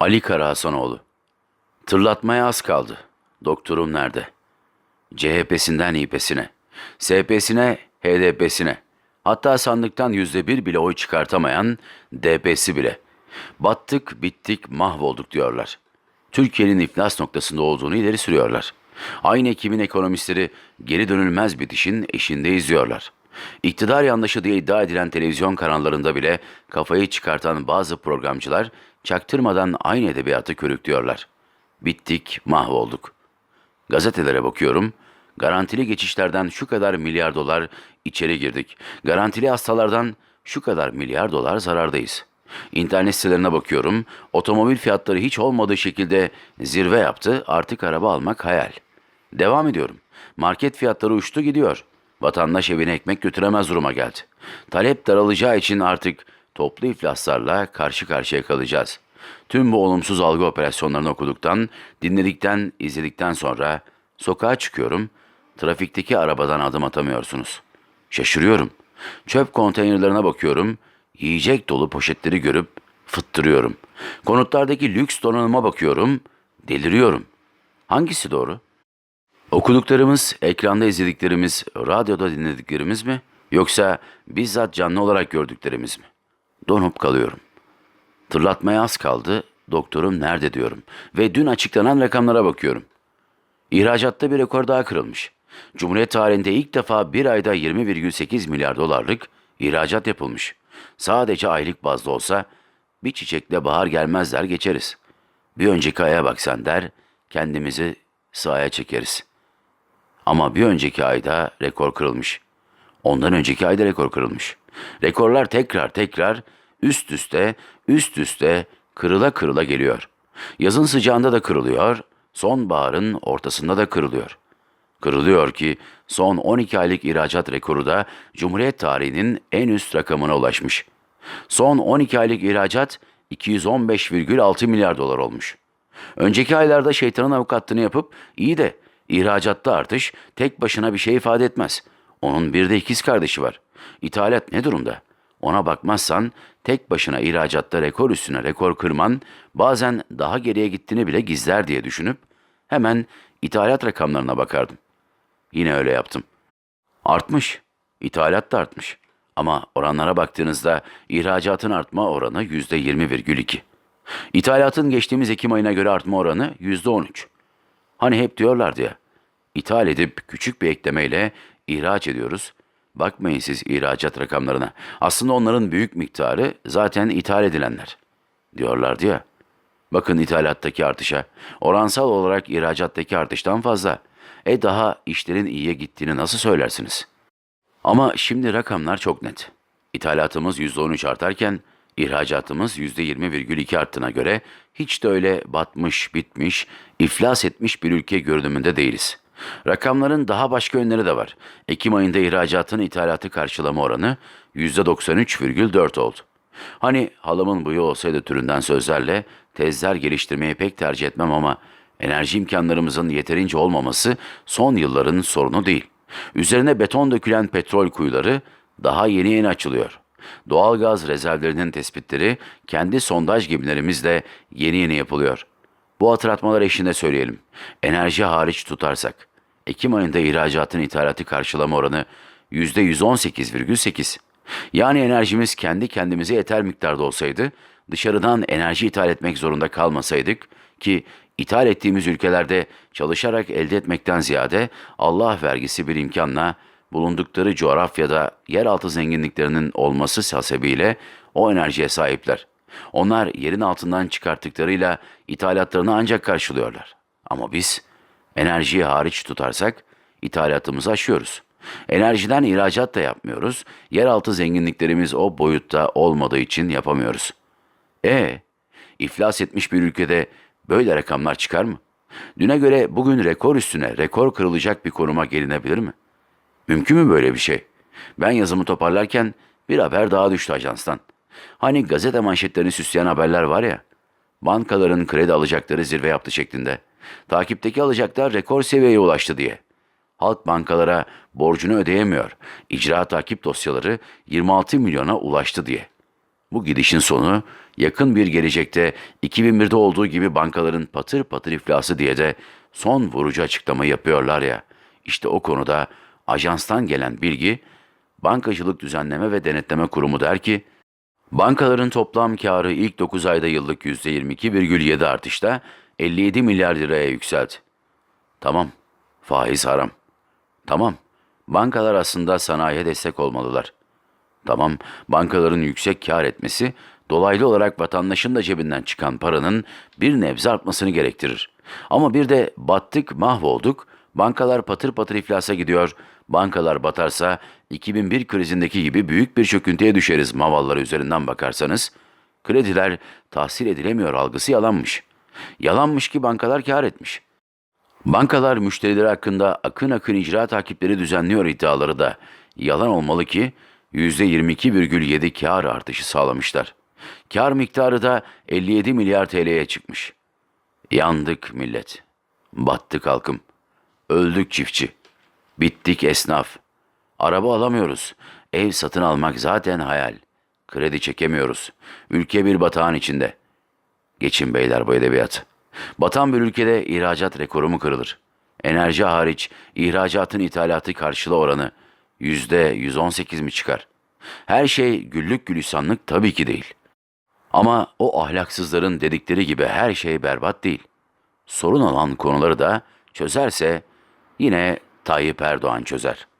Ali Karahasanoğlu. Tırlatmaya az kaldı. Doktorum nerede? CHP'sinden İP'sine, SP'sine, HDP'sine, hatta sandıktan yüzde bir bile oy çıkartamayan DP'si bile. Battık, bittik, mahvolduk diyorlar. Türkiye'nin iflas noktasında olduğunu ileri sürüyorlar. Aynı ekibin ekonomistleri geri dönülmez bitişin eşindeyiz diyorlar. İktidar yanlışı diye iddia edilen televizyon kanallarında bile kafayı çıkartan bazı programcılar çaktırmadan aynı edebiyatı körüklüyorlar. Bittik, mahvolduk. Gazetelere bakıyorum. Garantili geçişlerden şu kadar milyar dolar içeri girdik. Garantili hastalardan şu kadar milyar dolar zarardayız. İnternet sitelerine bakıyorum. Otomobil fiyatları hiç olmadığı şekilde zirve yaptı. Artık araba almak hayal. Devam ediyorum. Market fiyatları uçtu gidiyor. Vatandaş evine ekmek götüremez duruma geldi. Talep daralacağı için artık toplu iflaslarla karşı karşıya kalacağız. Tüm bu olumsuz algı operasyonlarını okuduktan, dinledikten, izledikten sonra sokağa çıkıyorum. Trafikteki arabadan adım atamıyorsunuz. Şaşırıyorum. Çöp konteynerlerine bakıyorum. Yiyecek dolu poşetleri görüp fıttırıyorum. Konutlardaki lüks donanıma bakıyorum. Deliriyorum. Hangisi doğru? Okuduklarımız, ekranda izlediklerimiz, radyoda dinlediklerimiz mi? Yoksa bizzat canlı olarak gördüklerimiz mi? Donup kalıyorum. Tırlatmaya az kaldı, doktorum nerede diyorum. Ve dün açıklanan rakamlara bakıyorum. İhracatta bir rekor daha kırılmış. Cumhuriyet tarihinde ilk defa bir ayda 20,8 milyar dolarlık ihracat yapılmış. Sadece aylık bazda olsa bir çiçekle bahar gelmez der geçeriz. Bir önceki aya baksan der, kendimizi sahaya çekeriz. Ama bir önceki ayda rekor kırılmış. Ondan önceki ayda rekor kırılmış. Rekorlar tekrar tekrar üst üste üst üste kırıla kırıla geliyor. Yazın sıcağında da kırılıyor, sonbaharın ortasında da kırılıyor. Kırılıyor ki son 12 aylık ihracat rekoru da Cumhuriyet tarihinin en üst rakamına ulaşmış. Son 12 aylık ihracat 215,6 milyar dolar olmuş. Önceki aylarda şeytanın avukatlığını yapıp iyi de ihracatta artış tek başına bir şey ifade etmez. Onun bir de ikiz kardeşi var. İthalat ne durumda? Ona bakmazsan tek başına ihracatta rekor üstüne rekor kırman bazen daha geriye gittiğini bile gizler diye düşünüp hemen ithalat rakamlarına bakardım. Yine öyle yaptım. Artmış. İthalat da artmış. Ama oranlara baktığınızda ihracatın artma oranı %20,2. İthalatın geçtiğimiz Ekim ayına göre artma oranı %13. Hani hep diyorlardı ya, ithal edip küçük bir eklemeyle ihraç ediyoruz. Bakmayın siz ihracat rakamlarına. Aslında onların büyük miktarı zaten ithal edilenler. Diyorlardı ya. Bakın ithalattaki artışa. Oransal olarak ihracattaki artıştan fazla. E daha işlerin iyiye gittiğini nasıl söylersiniz? Ama şimdi rakamlar çok net. İthalatımız %13 artarken ihracatımız %20,2 arttığına göre hiç de öyle batmış, bitmiş, iflas etmiş bir ülke görünümünde değiliz. Rakamların daha başka yönleri de var. Ekim ayında ihracatın ithalatı karşılama oranı %93,4 oldu. Hani halamın buyu olsaydı türünden sözlerle tezler geliştirmeyi pek tercih etmem ama enerji imkanlarımızın yeterince olmaması son yılların sorunu değil. Üzerine beton dökülen petrol kuyuları daha yeni yeni açılıyor. Doğalgaz rezervlerinin tespitleri kendi sondaj gemilerimizle yeni yeni yapılıyor. Bu hatırlatmalar eşliğinde söyleyelim. Enerji hariç tutarsak, Ekim ayında ihracatın ithalatı karşılama oranı %118,8. Yani enerjimiz kendi kendimize yeter miktarda olsaydı, dışarıdan enerji ithal etmek zorunda kalmasaydık ki ithal ettiğimiz ülkelerde çalışarak elde etmekten ziyade Allah vergisi bir imkanla bulundukları coğrafyada yeraltı zenginliklerinin olması hasebiyle o enerjiye sahipler. Onlar yerin altından çıkarttıklarıyla ithalatlarını ancak karşılıyorlar. Ama biz enerjiyi hariç tutarsak ithalatımızı aşıyoruz. Enerjiden ihracat da yapmıyoruz. Yeraltı zenginliklerimiz o boyutta olmadığı için yapamıyoruz. E, iflas etmiş bir ülkede böyle rakamlar çıkar mı? Düne göre bugün rekor üstüne rekor kırılacak bir konuma gelinebilir mi? Mümkün mü böyle bir şey? Ben yazımı toparlarken bir haber daha düştü ajanstan. Hani gazete manşetlerini süsleyen haberler var ya. Bankaların kredi alacakları zirve yaptı şeklinde. Takipteki alacaklar rekor seviyeye ulaştı diye. Halk bankalara borcunu ödeyemiyor. İcra takip dosyaları 26 milyona ulaştı diye. Bu gidişin sonu yakın bir gelecekte 2001'de olduğu gibi bankaların patır patır iflası diye de son vurucu açıklama yapıyorlar ya. İşte o konuda ajanstan gelen bilgi Bankacılık Düzenleme ve Denetleme Kurumu der ki bankaların toplam karı ilk 9 ayda yıllık %22,7 artışta 57 milyar liraya yükseldi. Tamam, faiz haram. Tamam, bankalar aslında sanayiye destek olmalılar. Tamam, bankaların yüksek kar etmesi dolaylı olarak vatandaşın da cebinden çıkan paranın bir nebze artmasını gerektirir. Ama bir de battık, mahvolduk, bankalar patır patır iflasa gidiyor, bankalar batarsa 2001 krizindeki gibi büyük bir çöküntüye düşeriz mavalları üzerinden bakarsanız, krediler tahsil edilemiyor algısı yalanmış. Yalanmış ki bankalar kar etmiş. Bankalar müşterileri hakkında akın akın icra takipleri düzenliyor iddiaları da yalan olmalı ki %22,7 kar artışı sağlamışlar. Kar miktarı da 57 milyar TL'ye çıkmış. Yandık millet. Battık halkım. Öldük çiftçi. Bittik esnaf. Araba alamıyoruz. Ev satın almak zaten hayal. Kredi çekemiyoruz. Ülke bir batağın içinde. Geçin beyler bu edebiyat. Batan bir ülkede ihracat rekoru mu kırılır? Enerji hariç ihracatın ithalatı karşılığı oranı yüzde 118 mi çıkar? Her şey güllük gülistanlık tabii ki değil. Ama o ahlaksızların dedikleri gibi her şey berbat değil. Sorun olan konuları da çözerse yine Tayyip Erdoğan çözer.''